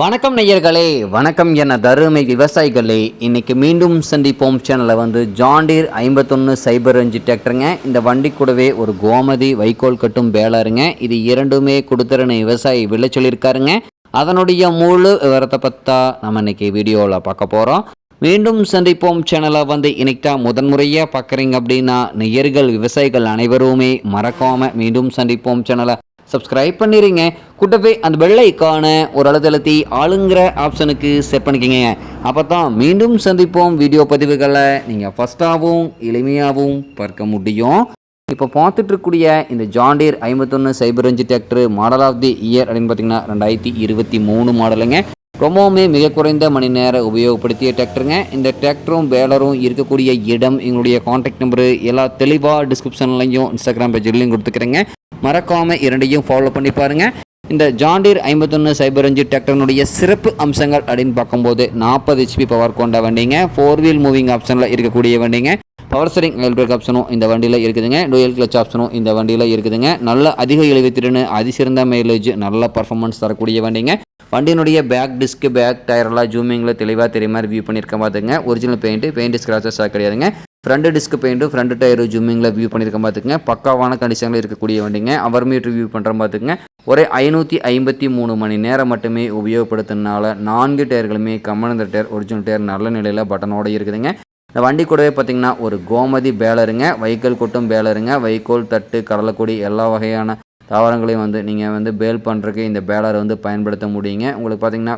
வணக்கம் நேயர்களே வணக்கம் என தருமை விவசாயிகளே. இன்றைக்கி மீண்டும் சந்திப்போம். சேனலில் வந்து ஜாண்டீர் ஐம்பத்தொன்று சைபர் அஞ்சு டிராக்டருங்க. இந்த வண்டி கூடவே ஒரு கோமதி வைக்கோல் கட்டும் பேலருங்க. இது இரண்டுமே கொடுத்துருன்னு விவசாயி விலை சொல்லியிருக்காருங்க. அதனுடைய முழு விவரத்தை பற்றா நம்ம இன்னைக்கு வீடியோவில் பார்க்க போகிறோம் மீண்டும் சந்திப்போம். சேனலை வந்து இன்னைக்கு தான் முதன்முறையாக பார்க்குறீங்க அப்படின்னா நெய்யர்கள் விவசாயிகள் அனைவருமே மறக்காமல் மீண்டும் சந்திப்போம். சேனலை சப்ஸ்கிரைப் பண்ணிடுங்க கூட்டவே அந்த வெள்ளைக்கான ஒரு அழுத்தழுத்தி ஆளுங்கிற ஆப்ஷனுக்கு செட் பண்ணிக்கங்க. அப்போ தான் மீண்டும் சந்திப்போம் வீடியோ பதிவுகளை. நீங்கள் ஃபஸ்ட்டாகவும் எளிமையாகவும் பார்க்க முடியும். இப்போ பார்த்துட்டு இருக்கக்கூடிய இந்த ஜாண்டீர் ஐம்பத்தொன்று சைபர் அஞ்சு tractor model of the year அப்படின்னு பார்த்தீங்கன்னா ரெண்டாயிரத்தி இருபத்தி மூணு மாடலுங்க ரொம்பவுமே மிக குறைந்த மணி நேரம் உபயோகப்படுத்திய டிராக்டருங்க இந்த டிராக்டரும் வேலரும் இருக்கக்கூடிய இடம் எங்களுடைய காண்டாக்ட் நம்பரு எல்லா தெளிவாக டிஸ்கிரிப்ஷன்லையும் இன்ஸ்டாகிராம் பேஜ்லையும் கொடுத்துக்கிறேங்க. மறக்காமல் இரண்டையும் ஃபாலோ பண்ணி பாருங்கள் இந்த ஜாண்டீர் ஐம்பத்தொன்று சைபர் அஞ்சு டிராக்டர்னுடைய சிறப்பு அம்சங்கள் அப்படின்னு பார்க்கும்போது நாற்பது ஹெச்பி பவர் கொண்ட வண்டிங்க. ஃபோர் வீல் மூவிங் ஆப்ஷனில் இருக்கக்கூடிய வண்டிங்க. பவர் ஸ்டரிங் எல் பிரேக் ஆப்ஷனும் இந்த வண்டியில் இருக்குதுங்க. டூயல் கிளச் ஆப்ஷனும் இந்த வண்டியில் இருக்குதுங்க. நல்ல அதிக இழுவித்திறன் அதிசிறந்த மைலேஜ் நல்ல பர்ஃபார்மன்ஸ் தரக்கூடிய வண்டிங்க. வண்டியினுடைய பேக் டிஸ்க்கு பேக் டயரெல்லாம் ஜூமிங்கில் தெளிவாக தெரிய மாதிரி வியூ பண்ணியிருக்க பார்த்துங்க ஒரிஜினல் பெயிண்ட் பெயிண்ட் ஸ்க்ராச்சஸாக கிடையாதுங்க. Front disc paint front tyre ஜூமிங்கில் view பண்ணியிருக்க பார்த்துங்க பக்காவான கண்டிஷனில் இருக்கக்கூடிய வண்டிங்க. அவர் மீட்டர் வியூ பண்ணுற பார்த்துங்க ஒரே ஐநூற்றி ஐம்பத்தி மூணு மணி நேரம் மட்டுமே உபயோகப்படுத்தினால நான்கு டயர்களுமே கம்மனந்த டயர் ஒரிஜினல் டயர் நல்ல நிலையில் பட்டனோடய இருக்குதுங்க. இந்த வண்டி கூடவே பார்த்தீங்கன்னா ஒரு கோமதி பேலருங்க வைக்கோல் கொட்டும் பேலருங்க வைக்கோல் தட்டு கடலைக்கொடி எல்லா வகையான தாவரங்களையும் வந்து நீங்கள் வந்து பேல் பண்ணுறதுக்கு இந்த பேலரை வந்து பயன்படுத்த முடியுங்க. உங்களுக்கு பார்த்தீங்கன்னா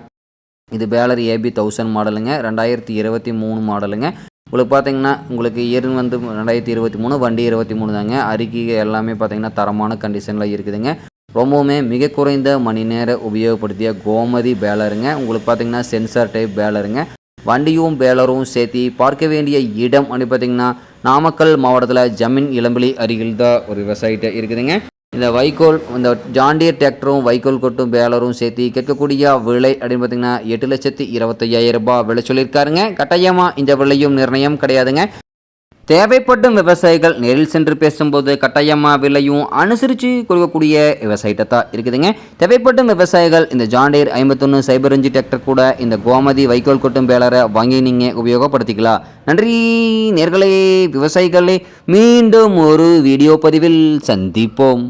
இது பேலர் ஏபி தௌசண்ட் மாடலுங்க ரெண்டாயிரத்தி இருபத்தி மூணு மாடலுங்க உங்களுக்கு பார்த்தீங்கன்னா உங்களுக்கு இயர்ன் வந்து ரெண்டாயிரத்தி இருபத்தி மூணு வண்டி இருபத்தி மூணு தாங்க. அறிக்கை எல்லாமே பார்த்தீங்கன்னா தரமான கண்டிஷனில் இருக்குதுங்க. ரொம்பவுமே மிக குறைந்த மணி நேரம் உபயோகப்படுத்திய கோமதி பேலருங்க உங்களுக்கு பார்த்தீங்கன்னா சென்சார் டைப் பேலருங்க வண்டியும் பேலரும் சேர்த்து பார்க்க வேண்டிய இடம் அப்படி பார்த்தீங்கன்னா நாமக்கல் மாவட்டத்தில் ஜமீன் இளம்பிலி அருகில் தான் ஒரு விவசாயிட்ட இருக்குதுங்க. இந்த வைக்கோல் இந்த ஜாண்டியர் டிராக்டரும் வைக்கோல் கொட்டும் பேலரும் சேர்த்து கேட்கக்கூடிய விலை அப்படின்னு பார்த்தீங்கன்னா எட்டு லட்சத்தி இருபத்தையாயிரம் ரூபாய் விலை சொல்லியிருக்காருங்க. கட்டாயமாக இந்த விலையும் நிர்ணயம் கிடையாதுங்க. தேவைப்படும் விவசாயிகள் நேரில் சென்று பேசும்போது கட்டாயமாக விலையும் அனுசரித்து கொடுக்கக்கூடிய விவசாயிட்ட தான் இருக்குதுங்க. தேவைப்படும் விவசாயிகள் இந்த ஜாண்டேர் ஐம்பத்தொன்று சைபர் அஞ்சு டிராக்டர் கூட இந்த கோமதி வைக்கோல் கொட்டும் பேலரை வாங்கி நீங்கள் உபயோகப்படுத்திக்கலாம். நன்றி நேர்களே விவசாயிகளே. மீண்டும் ஒரு வீடியோ பதிவில் சந்திப்போம்.